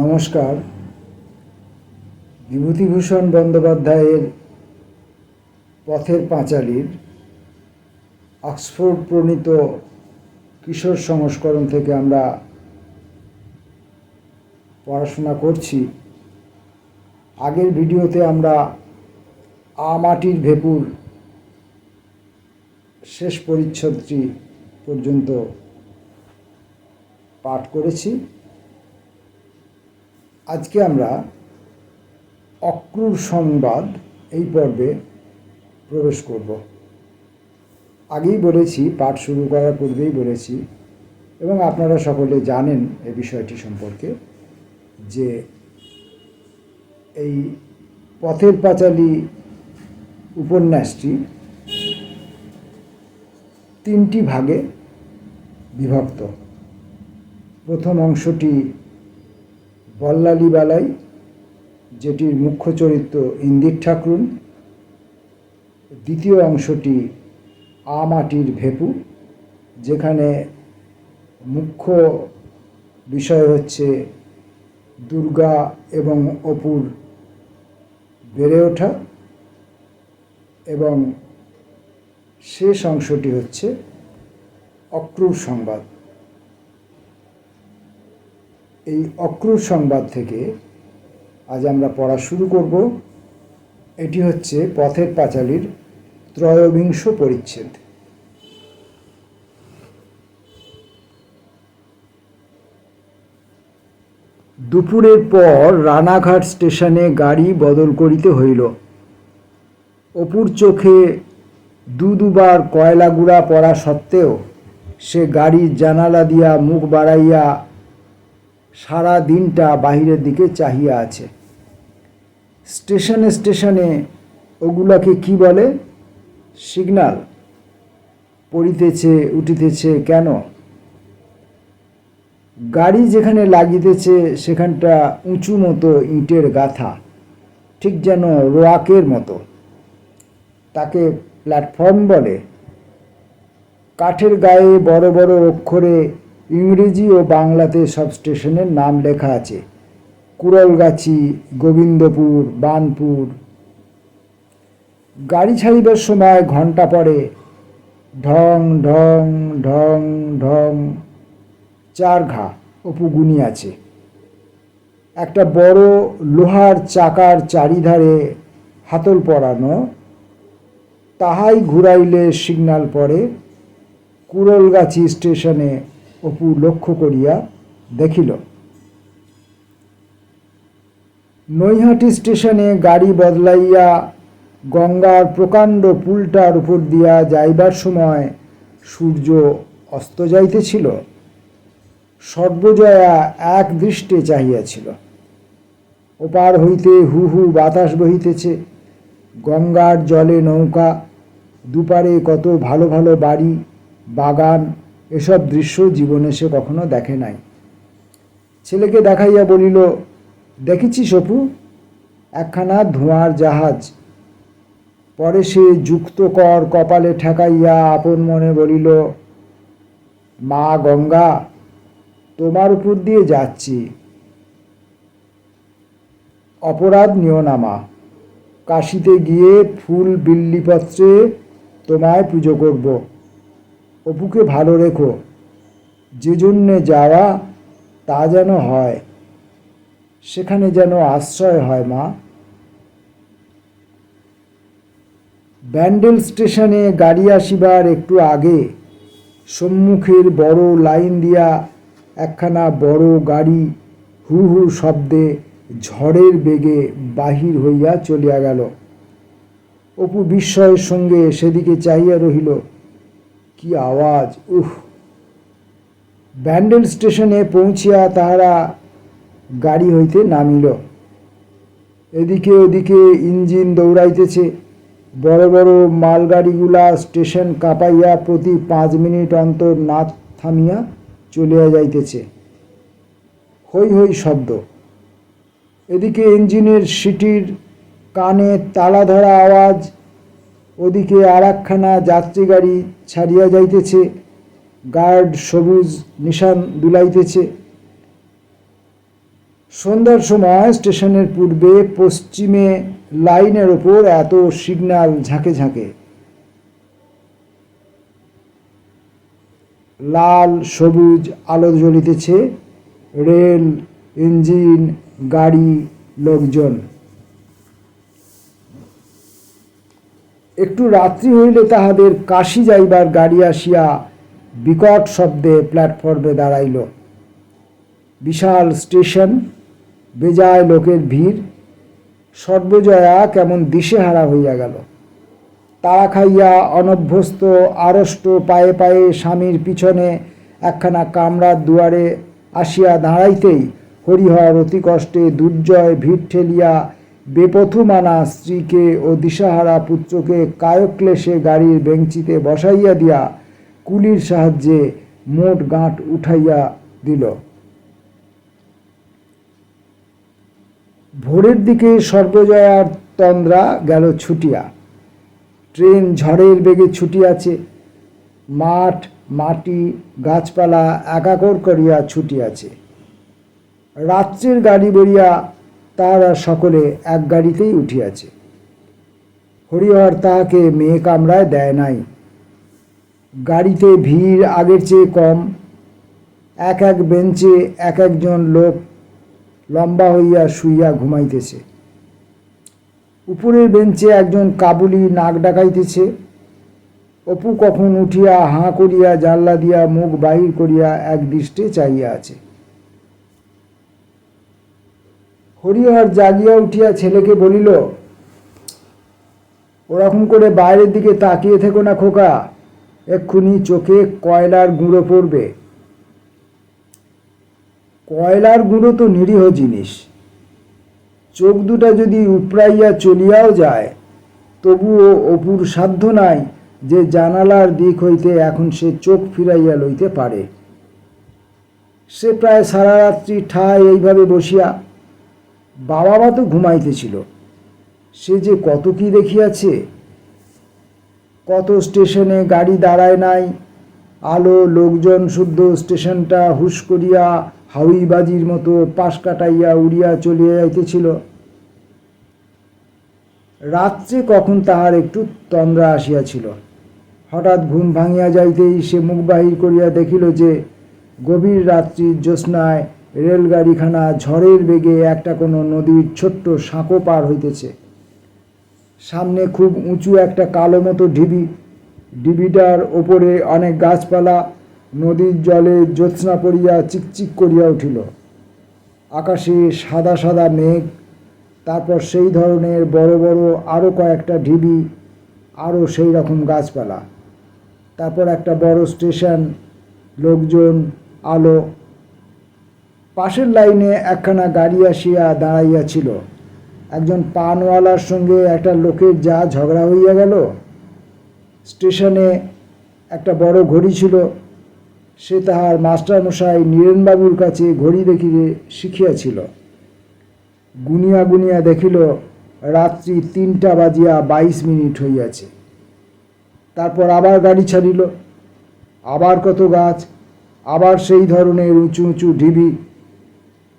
নমস্কার। বিভূতিভূষণ বন্দ্যোপাধ্যায়ের পথের পাঁচালীর অক্সফোর্ড প্রণীত কিশোর সংস্করণ থেকে আমরা পড়াশোনা করছি। আগের ভিডিওতে আমরা আ মাটির ভেপুর শেষ পরিচ্ছদটি পর্যন্ত পাঠ করেছি। আজকে আমরা অক্রূর সংবাদ এই পর্বে প্রবেশ করব। আগেই বলেছি, পাঠ শুরু করার পূর্বেই বলেছি, এবং আপনারা সকলে জানেন এই বিষয়টি সম্পর্কে যে এই পথের পাঁচালী উপন্যাসটি তিনটি ভাগে বিভক্ত। প্রথম অংশটি বল্লালি বালাই, যেটির মুখ্য চরিত্র ইন্দির ঠাকরুন দ্বিতীয় অংশটি আ মাটির ভেপু, যেখানে মুখ্য বিষয় হচ্ছে দুর্গা এবং অপুর বেড়ে ওঠা এবং শেষ অংশটি হচ্ছে অক্রূর সংবাদ। এই অক্রূর সংবাদ থেকে আজ আমরা পড়া শুরু করব। এটি হচ্ছে পথের পাঁচালীর ত্রয়োবিংশ পরিচ্ছেদ। দুপুরের পর রানাঘাট স্টেশনে গাড়ি বদল করিতে হইল। অপুর চোখে দু দুবার কয়লা গুঁড়া পড়া সত্ত্বেও সে গাড়ির জানালা দিয়া মুখ বাড়াইয়া সারা দিনটা বাহিরের দিকে চাহিয়া আছে। স্টেশনে স্টেশনে ওগুলাকে কি বলে? সিগনাল। পড়িতেছে, উঠিতেছে কেন? গাড়ি যেখানে লাগিতেছে সেখানটা উঁচু মতো ইটের গাথা, ঠিক যেন রোয়াকের মতো। তাকে প্ল্যাটফর্ম বলে। কাঠের গায়ে বড় বড় অক্ষরে ইংরেজি ও বাংলাতে সব স্টেশনের নাম লেখা আছে। কুড়লগাছি, গোবিন্দপুর, বানপুর। গাড়ি ছাড়িবার সময় ঘণ্টা পড়ে, ঢং ঢং ঢং ঢং, চার ঘা অপু গুনি আছে একটা বড় লোহার চাকার চারিধারে হাতল পরানো, তাহাই ঘুরাইলে সিগন্যাল পড়ে, কুড়লগাছি স্টেশনে অপু লক্ষ্য করিয়া দেখিল। নৈহাটি স্টেশনে গাড়ি বদলাইয়া গঙ্গার প্রকাণ্ড পুলটার উপর দিয়া যাইবার সময় সূর্য অস্ত যাইতেছিল। সর্বজয়া এক দৃষ্টে চাহিয়াছিল। ওপার হইতে হু হু বাতাস বহিতেছে। গঙ্গার জলে নৌকা, দুপারে কত ভালো ভালো বাড়ি, বাগান এসব দৃশ্য জীবনে সে কখনো দেখে নাই। ছেলেকে দেখাইয়া বলিল দেখেছিস সপু, একখানা ধোঁয়ার জাহাজ। পরে সে যুক্ত কর কপালে ঠেকাইয়া আপন মনে বলিল, মা গঙ্গা, তোমার উপর দিয়ে যাচ্ছি। অপরাধ নিও না মা। কাশিতে গিয়ে ফুল বিল্লিপত্রে তোমায় পুজো করব। অপুকে ভালো রেখো। যে জন্যে যাওয়া তা যেন হয়, সেখানে যেন আশ্রয় হয় মা। ব্যান্ডেল স্টেশনে গাড়ি আসিবার একটু আগে সম্মুখের বড় লাইন দিয়া একখানা বড় গাড়ি হু হু শব্দে ঝড়ের বেগে বাহির হইয়া চলিয়া গেল। অপু বিস্ময়ের সঙ্গে সেদিকে চাহিয়া রহিল। কি আওয়াজ উহ ব্যান্ডেল স্টেশনে পৌঁছিয়া তাহারা গাড়ি হইতে নামিল। এদিকে ওদিকে ইঞ্জিন দৌড়াইতেছে। বড় বড় মালগাড়িগুলা স্টেশন কাঁপাইয়া প্রতি পাঁচ মিনিট অন্তর না থামিয়া চলিয়া যাইতেছে। হই হই শব্দ। এদিকে ইঞ্জিনের সিটির কানে তালা ধরা আওয়াজ ওদিকে আর একখানা যাত্রী গাড়ি ছাড়িয়া যাইতেছে। গার্ড সবুজ নিশান দুলাইতেছে। সন্ধ্যার সময় স্টেশনের পূর্বে পশ্চিমে লাইনের ওপর এত সিগন্যাল ঝাঁকে ঝাঁকে। লাল, সবুজ আলো জ্বলিতেছে। রেল, ইঞ্জিন, গাড়ি, লোকজন। একটু রাত্রি হইলে তাহাদের কাশি যাইবার গাড়ি আসিয়া বিকট শব্দে প্ল্যাটফর্মে দাঁড়াইল। বিশাল স্টেশন, বেজায় লোকের ভিড়, সর্বজয়া কেমন দিশেহারা হইয়া গেল। তাড়া খাইয়া অনভ্যস্ত, আড়ষ্ট, পায়ে পায়ে স্বামীর পিছনে একখানা কামরার দুয়ারে আসিয়া দাঁড়াইতেই হরিহর অতি কষ্টে দুর্জয় ভিড় ঠেলিয়া বেপথুমানা স্ত্রীকে ও দিশাহারা পুত্রকে কায়ক্লেশে গাড়ির বেঞ্চিতে বসাইয়া দিয়া কুলির সাহায্যে মোট গাঁট উঠাইয়া দিল। ভোরের দিকে সর্বজয়ার তন্দ্রা গেল ছুটিয়া। ট্রেন ঝড়ের বেগে ছুটিয়াছে। মাঠ, মাটি, গাছপালা একাকর করিয়া ছুটিয়াছে। রাত্রের গাড়ি বরিয়া তাহারা সকলে এক গাড়িতেই উঠিয়াছে। হরিহর তাহাকে মেয়ে কামড়ায় দেয় নাই। গাড়িতে ভিড় আগের চেয়ে কম। এক এক বেঞ্চে এক একজন লোক লম্বা হইয়া শুইয়া ঘুমাইতেছে। উপরের বেঞ্চে একজন কাবুলি নাক ডাকাইতেছে। অপু কখন উঠিয়া হাঁ করিয়া জানলা দিয়া মুখ বাহির করিয়া এক দৃষ্টে চাইয়া আছে। হরিহর জাগিয়া উঠিয়া ছেলেকে বলিল, ওরকম করে বাইরের দিকে তাকিয়ে থেকো না খোকা, এক্ষুনি চোখে কয়লার গুঁড়ো পড়বে। কয়লার গুঁড়ো তো নিরীহ জিনিস। চোখ দুটা যদি উপড়াইয়া চলিয়াও যায়, তবুও অপুর সাধ্য নাই যে জানালার দিক হইতে এখন সে চোখ ফিরাইয়া লইতে পারে। সে প্রায় সারা রাত্রি ঠায় এইভাবে বসিয়া বাবা মা তো ঘুমাইতেছিল সে যে কত কি দেখিয়াছে, কত স্টেশনে গাড়ি দাঁড়ায় নাই, আলো লোকজন শুদ্ধ স্টেশনটা হুশ করিয়া হাউইবাজির মতো পাশ কাটাইয়া উড়িয়া চলিয়া যাইতেছিল। রাত্রে কখন তাহার একটু তন্দ্রা আসিয়াছিল। হঠাৎ ঘুম ভাঙিয়া যাইতেই সে মুখ বাহির করিয়া দেখিল যে, গভীর রাত্রির জ্যোৎস্নায় রেলগাড়িখানা ঝড়ের বেগে একটা কোনো নদীর ছোট্ট সাঁকো পার হইতেছে। সামনে খুব উঁচু একটা কালো মতো ঢিবি। ডিবিটার ওপরে অনেক গাছপালা, নদীর জলে জ্যোৎস্না পড়িয়া চিকচিক করিয়া উঠিল। আকাশে সাদা সাদা মেঘ, তারপর সেই ধরনের বড় বড় আরও কয়েকটা ঢিবি আরও সেই রকম গাছপালা। তারপর একটা বড় স্টেশন, লোকজন, আলো পাশের লাইনে একখানা গাড়ি আসিয়া দাঁড়াইয়াছিল। একজন পানওয়ালার সঙ্গে একটা লোকের যা ঝগড়া হইয়া গেল। স্টেশনে একটা বড় ঘড়ি ছিল। সে তাহার মাস্টারমশাই নীরেনবাবুর কাছে ঘড়ি দেখিতে শিখিয়াছিল। গুনিয়া গুনিয়া দেখিল, রাত্রি তিনটা বাজিয়া বাইশ মিনিট হইয়াছে। তারপর আবার গাড়ি ছাড়িল। আবার কত গাছ, আবার সেই ধরনের উঁচু উঁচু ঢিবি।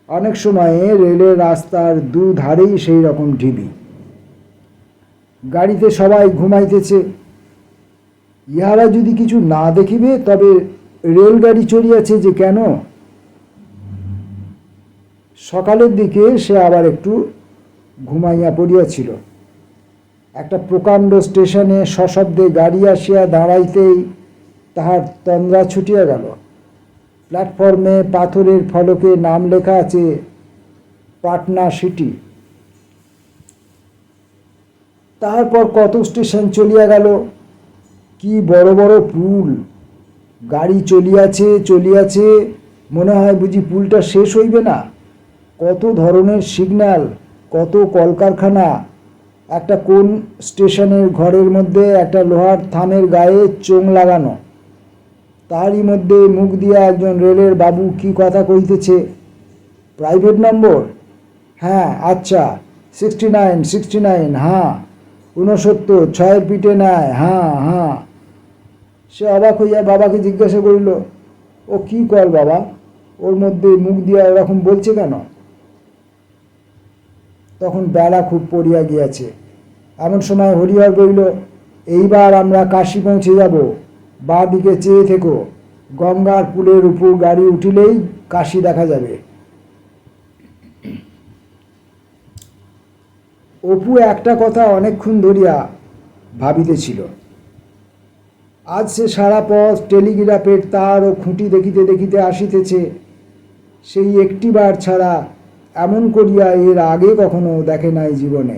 অনেক সময়ে রেলের রাস্তার দু ধারেই সেই রকম ঢিবি। গাড়িতে সবাই ঘুমাইতেছে। ইহারা যদি কিছু না দেখিবে, তবে রেলগাড়ি চড়িয়াছে যে কেন? সকালের দিকে সে আবার একটু ঘুমাইয়া পড়িয়াছিল। একটা প্রকাণ্ড স্টেশনে সশব্দে গাড়ি আসিয়া দাঁড়াইতেই তাহার তন্দ্রা ছুটিয়া গেল। প্ল্যাটফর্মে পাথরের ফলকে নাম লেখা আছে পাটনা সিটি। তারপর কত স্টেশন চলিয়া গেল? কি বড় বড় পুল? গাড়ি চলিয়াছে চলিয়াছে, মনে হয় বুঝি পুলটা শেষ হইবে না। কত ধরনের সিগন্যাল, কত কলকারখানা। একটা কোন স্টেশনের ঘরের মধ্যে একটা লোহার থামের গায়ে চোং লাগানো। তারই মধ্যে মুখ দিয়া একজন রেলের বাবু কি কথা কইতেছে প্রাইভেট নম্বর হ্যাঁ আচ্ছা সিক্সটি নাইন সিক্সটি নাইন হ্যাঁ ঊনসত্তর, ছয়ের পিঠে নেয় হ্যাঁ হ্যাঁ। সে অবাক হইয়া বাবাকে জিজ্ঞাসা করিল, ও কি কর বাবা? ওর মধ্যে মুখ দিয়া এরকম বলছে কেন? তখন বেলা খুব পড়িয়া গিয়াছে। এমন সময় হরিহর বলিল, এইবার আমরা কাশি পৌঁছে যাব। বা দিকে চেয়ে থেকো। গঙ্গার পুলের উপর গাড়ি উঠিলেই কাশি দেখা যাবে। অপু একটা কথা অনেকক্ষণ ধরিয়া ভাবিতেছিল। আজ সে সারা পথ টেলিগ্রাফের তার ও খুঁটি দেখিতে দেখিতে আসিতেছে, সেই একটিবার ছাড়া এমন করিয়া এর আগে কখনো দেখে নাই জীবনে।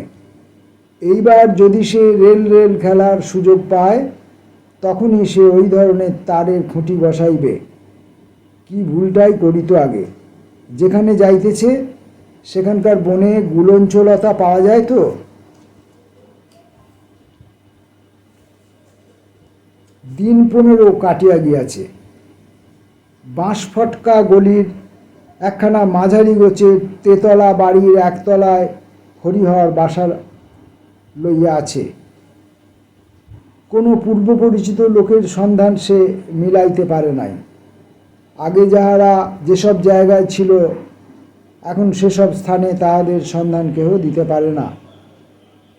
এইবার যদি সে রেল রেল খেলার সুযোগ পায় তখনই সে ওই ধরনের তারের খুঁটি বসাইবে। কি ভুলটাই করিত আগে। যেখানে যাইতেছে, সেখানকার বনে গুলঞ্চলতা পাওয়া যায় তো? দিন পনেরো কাটিয়া গিয়াছে। বাঁশ ফটকা গলির একখানা মাঝারি গোছের তেতলা বাড়ির একতলায় হরিহর বাসা লইয়া আছে। কোনো পূর্ব পরিচিত লোকের সন্ধান সে মিলাইতে পারে নাই। আগে যাহারা যেসব জায়গায় ছিল, এখন সেসব স্থানে তাহাদের সন্ধান কেহ দিতে পারে না।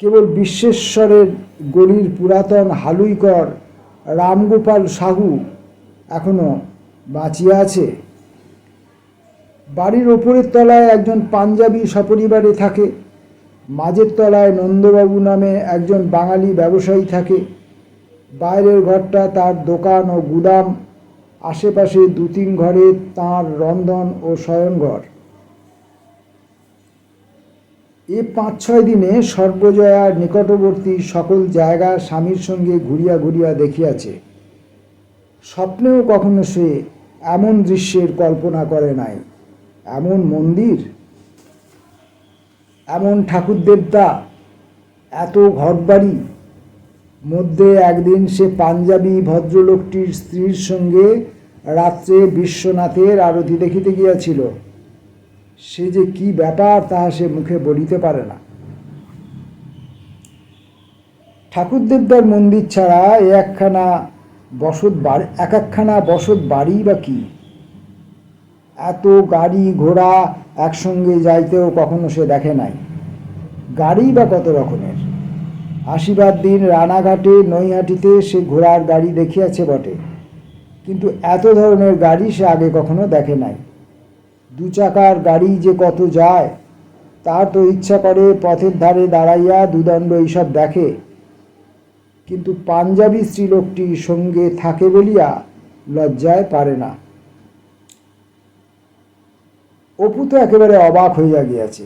কেবল বিশ্বেশ্বরের গলির পুরাতন হালুইকর রামগোপাল সাহু এখনও বাঁচিয়া আছে। বাড়ির ওপরের তলায় একজন পাঞ্জাবি সপরিবারে থাকে। মাঝের তলায় নন্দবাবু নামে একজন বাঙালি ব্যবসায়ী থাকে। বাইরের ঘরটা তার দোকান ও গুদাম, আশেপাশে দু তিন ঘরে তাঁর রন্ধন ও শয়নঘর। এ পাঁচ ছয় দিনে সর্বজয়ার নিকটবর্তী সকল জায়গা স্বামীর সঙ্গে ঘুরিয়া ঘুরিয়া দেখিয়াছে। স্বপ্নেও কখনো সে এমন দৃশ্যের কল্পনা করে নাই। এমন মন্দির, এমন ঠাকুর দেবতা এত ঘরবাড়ি মধ্যে একদিন সে পাঞ্জাবি ভদ্রলোকটির স্ত্রীর সঙ্গে রাত্রে বিশ্বনাথের আরতি দেখিতে গিয়াছিল। সে যে কি ব্যাপার তাহা সে মুখে বলিতে পারে না। ঠাকুরদেবদার মন্দির ছাড়া এ একখানা বসত বাড়ি, এক একখানা বসত বাড়ি বা কি? এত গাড়ি ঘোড়া একসঙ্গে যাইতেও কখনো সে দেখে নাই। গাড়ি বা কত রকমের? আশীর্বাদ দিন রানাঘাটে, নৈহাটিতে সে ঘোড়ার গাড়ি দেখিয়াছে বটে। কিন্তু এত ধরনের গাড়ি সে আগে কখনো দেখে নাই। দু চাকার গাড়ি যে কত যায়, তার তো ইচ্ছা করে পথের ধারে দাঁড়াইয়া দুদণ্ড এইসব দেখে। কিন্তু পাঞ্জাবি স্ত্রীলোকটি সঙ্গে থাকে বলিয়া লজ্জায় পারে না। অপু তো একেবারে অবাক হইয়া গিয়াছে।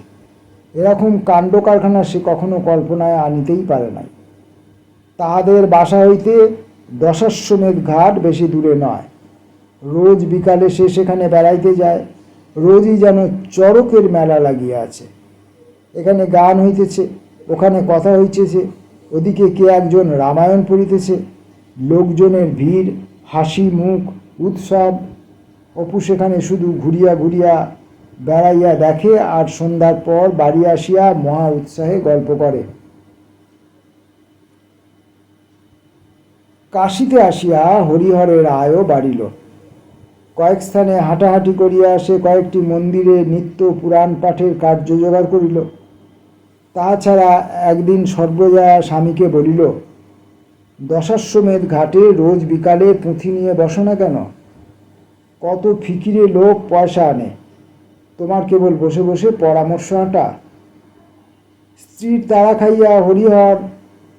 এরকম কাণ্ড কারখানা সে কখনো কল্পনায় আনিতেই পারে নাই। তাহাদের বাসা হইতে দশাশ্বমেধ ঘাট বেশি দূরে নয়। রোজ বিকালে সে সেখানে বেড়াইতে যায়, রোজই যেন চরকের মেলা লাগিয়া আছে। এখানে গান হইতেছে, ওখানে কথা হইতেছে, ওদিকে কে একজন রামায়ণ পড়িতেছে, লোকজনের ভিড়, হাসি মুখ, উৎসব, অপু সেখানে শুধু ঘুরিয়া ঘুরিয়া বেড়াইয়া দেখে আর সন্ধ্যার পর বাড়ি আসিয়া মহা উৎসাহে গল্প করে। কাশিতে আসিয়া হরিহরের আয়ও বাড়িল। কয়েক স্থানে হাঁটাহাঁটি করিয়া সে কয়েকটি মন্দিরে নিত্য পুরাণ পাঠের কার্য জোগাড় করিল। তাছাড়া একদিন সর্বজয়া স্বামীকে বলিল, দশাশ্বমেধ ঘাটে রোজ বিকালে পুঁথি নিয়ে বসো না কেন? কত ফিকিরে লোক পয়সা আনে। তোমার কেবল বসে বসে পরামর্শ আঁটা স্ত্রীর তারা খাইয়া হরিহর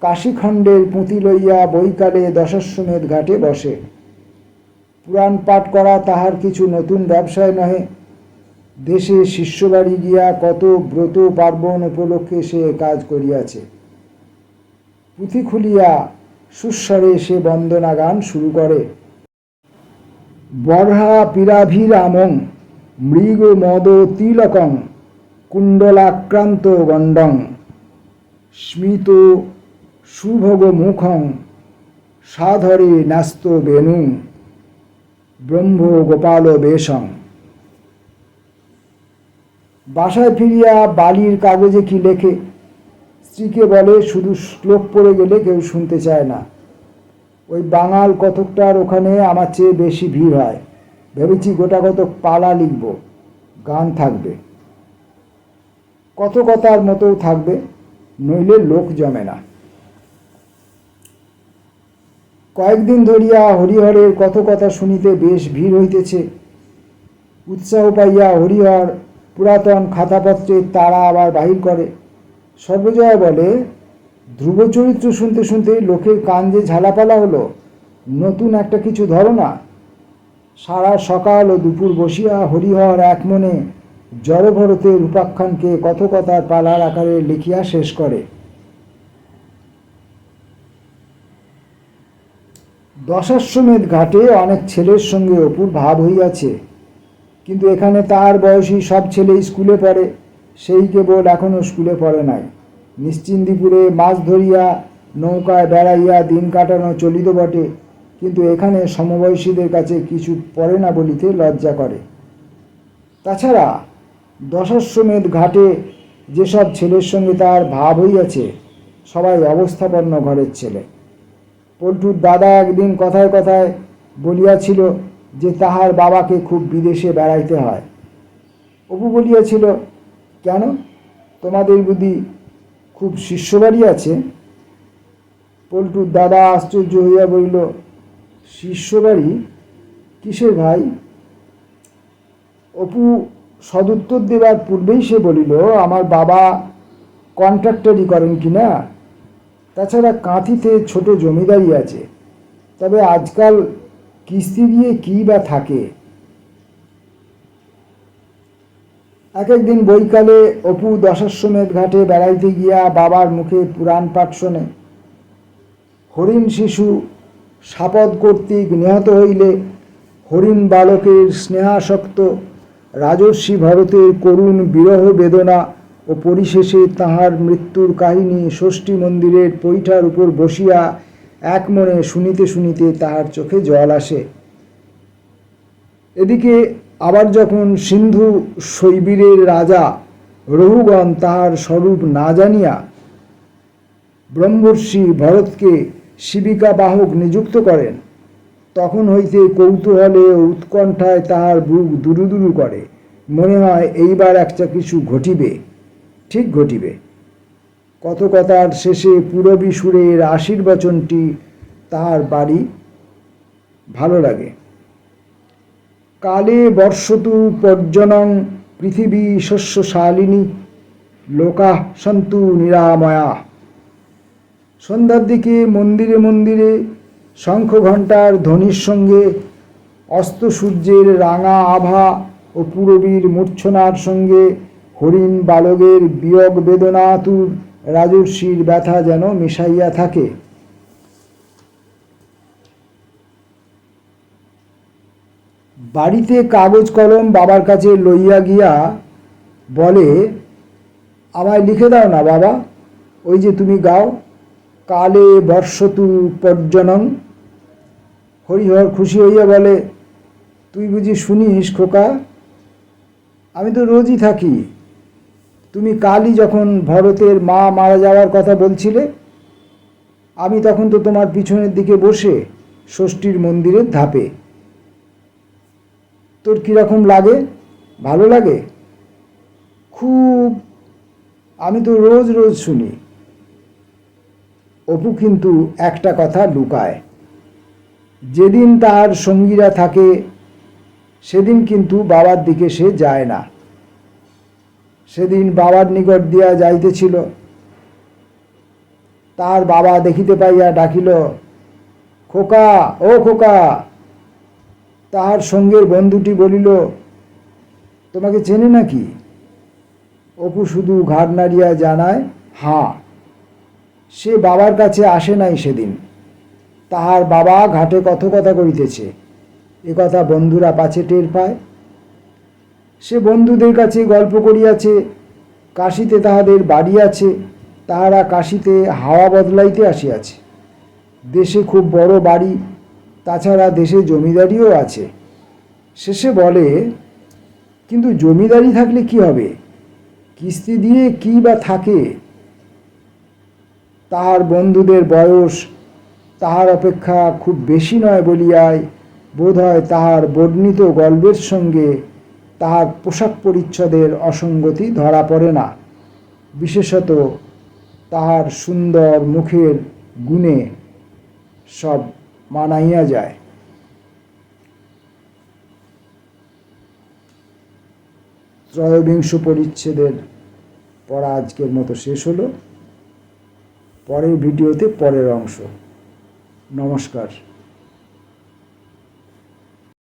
কাশীখণ্ডের পুঁথি লইয়া বৈকালে দশাশ্বমেধ ঘাটে বসে। পুরাণ পাঠ করা তাহার কিছু নতুন ব্যবসায় নহে। দেশে শিষ্যবাড়ি গিয়া কত ব্রত পার্বণ উপলক্ষে সে কাজ করিয়াছে। পুঁথি খুলিয়া সুস্বরে সে বন্দনা গান শুরু করে। বর্হা পিরাভিরামং মৃগ মদ তিলকং, কুণ্ডলাক্রান্ত গণ্ডং। স্মিত সুভোগ মুখং, সাধরে ন্যস্ত বেণু। ব্রহ্ম গোপাল বেশং। বাসায় ফিরিয়া বালির কাগজে কি লেখে? স্ত্রীকে বলে, শুধু শ্লোক পড়ে গেলে কেউ শুনতে চায় না। ওই বাঙাল কতকটার ওখানে আমার চেয়ে বেশি ভিড় হয়। ভেবেছি গোটা কতক পালা লিখব। গান থাকবে। কত কথার মতো থাকবে, নইলে লোক জমে না। কয়েকদিন ধরিয়া হরিহরের কত কথা শুনিতে বেশ ভিড় হইতেছে। উৎসাহ পাইয়া হরিহর পুরাতন খাতাপত্রের তারা আবার বাহির করে। সর্বজয়া বলে, ধ্রুব চরিত্র শুনতে শুনতে লোকের কান যে ঝালাপালা হলো, নতুন একটা কিছু ধরো না। সারা সকাল ও দুপুর বসিয়া হরিহর এক মনে জড়ভরতের উপাখ্যানকে কথকতার পালার আকারে লিখিয়া শেষ করে। দশাশ্বমেধ ঘাটে অনেক ছেলের সঙ্গে অপুর ভাব হইয়াছে, কিন্তু এখানে তার বয়সী সব ছেলে স্কুলে পড়ে, সেই কেবল এখনও স্কুলে পড়ে নাই। নিশ্চিন্দিপুরে মাছ ধরিয়া, নৌকায় বেড়াইয়া দিন কাটানো চলিত বটে কিন্তু এখানে সমবয়সীদের কাছে কিছু পড়ে না বলিতে লজ্জা করে। তাছাড়া দশাশ্বমেধ ঘাটে যেসব ছেলের সঙ্গে তার ভাব হইয়াছে, সবাই অবস্থাপন্ন ঘরের ছেলে। পল্টুর দাদা একদিন কথায় কথায় বলিয়াছিল যে তাহার বাবাকে খুব বিদেশে বেড়াইতে হয়। অপু বলিয়াছিল, কেন? তোমাদের বুদ্ধি খুব শিষ্যবাড়ি আছে? পল্টুর দাদা আশ্চর্য হইয়া বলিল শিষ্যবাড়ি, কিসের ভাই? অপু সদুত্তর দেবার পূর্বেই সে বলিল, আমার বাবা কন্ট্রাক্টরি করেন কি না? তাছাড়া কাঁথিতে ছোট জমিদারি আছে। তবে আজকাল কিস্তি দিয়ে কী বা থাকে? এক একদিন বৈকালে অপু দশাশ্বমেধ ঘাটে বেড়াইতে গিয়া বাবার মুখে পুরাণ পাঠ শোনে। হরিণ শিশু সাপদ কর্তৃক নিহত হইলে হরিণ বালকের স্নেহাসক্ত রাজর্ষি ভরতের করুণ বিরহ বেদনা ও পরিশেষে তাহার মৃত্যুর কাহিনী ষষ্ঠী মন্দিরের পৈঠার উপর বসিয়া এক মনে শুনিতে শুনিতে তাহার চোখে জল আসে। এদিকে আবার যখন সিন্ধু শৈবীরের রাজা রঘুগণ তাহার স্বরূপ না জানিয়া ব্রহ্মর্ষি ভরতকে শিবিকা বাহক নিযুক্ত করেন। তখন হইতে কৌতূহলে উৎকণ্ঠায় তাহার বুক দুরু দুরু করে। মনে হয় এইবার একটা কিছু ঘটিবে। ঠিক ঘটিবে। কত কথার শেষে পুরবী সুরের আশীর্বচনটি তাহার বাড়ি ভালো লাগে। কালে বর্ষতু পর্জনং পৃথিবী শস্যশালিনী লোকা সন্তু নিরাময়া। সন্ধ্যার দিকে মন্দিরে মন্দিরে শঙ্খ ঘণ্টার ধ্বনির সঙ্গে অস্ত সূর্যের রাঙা আভা ও পুরবীর মূর্ছনার সঙ্গে হরিণ বালকের বিয়োগ বেদনাতুর রাজর্ষির ব্যথা যেন মিশাইয়া থাকে। বাড়িতে কাগজ কলম বাবার কাছে লইয়া গিয়া বলে, আমায় লিখে দাও না বাবা, ওই যে তুমি গাও। কালে বর্ষতু পর্জনং। হরিহর খুশি হইয়া বলে, তুই বুঝি শুনিস খোকা? আমি তো রোজই থাকি। তুমি কালই যখন ভরতের মা মারা যাওয়ার কথা বলছিলে, আমি তখন তো তোমার পিছনের দিকে বসে ষষ্ঠীর মন্দিরের ধাপে। তোর কীরকম লাগে? ভালো লাগে? খুব। আমি তো রোজ রোজ শুনি। অপু কিন্তু একটা কথা লুকায়। যেদিন তার সঙ্গীরা থাকে, সেদিন কিন্তু বাবার দিকে সে যায় না। সেদিন বাবার নিকট দিয়া যাইতেছিল। তার বাবা দেখিতে পাইয়া ডাকিল, খোকা, ও খোকা! তাহার সঙ্গের বন্ধুটি বলিল, তোমাকে চেনে নাকি? অপু শুধু ঘাড় নাড়িয়া জানায়, হাঁ। সে বাবার কাছে আসে নাই সেদিন। তাহার বাবা ঘাটে কথকথা করিতেছে। এ কথা বন্ধুরা পাছে টের পায়। সে বন্ধুদের কাছে গল্প করিয়াছে, কাশিতে তাহাদের বাড়ি আছে, তাহারা কাশিতে হাওয়া বদলাইতে আসিয়াছে। দেশে খুব বড় বাড়ি, তাছাড়া দেশে জমিদারিও আছে। শেষে বলে, কিন্তু জমিদারি থাকলে কি হবে? কিস্তি দিয়ে কি বা থাকে? তাহার বন্ধুদের বয়স তাহার অপেক্ষা খুব বেশি নয় বলিয়ায় বোধ হয় তাহার বর্ণিত গল্পের সঙ্গে তাহার পোশাক পরিচ্ছদের অসঙ্গতি ধরা পড়ে না। বিশেষত তাহার সুন্দর মুখের গুণে সব মানাইয়া যায়। ত্রয়োবিংশ পরিচ্ছেদের পড়া আজকের মতো শেষ হলো। পরের ভিডিওতে পরের অংশ। নমস্কার।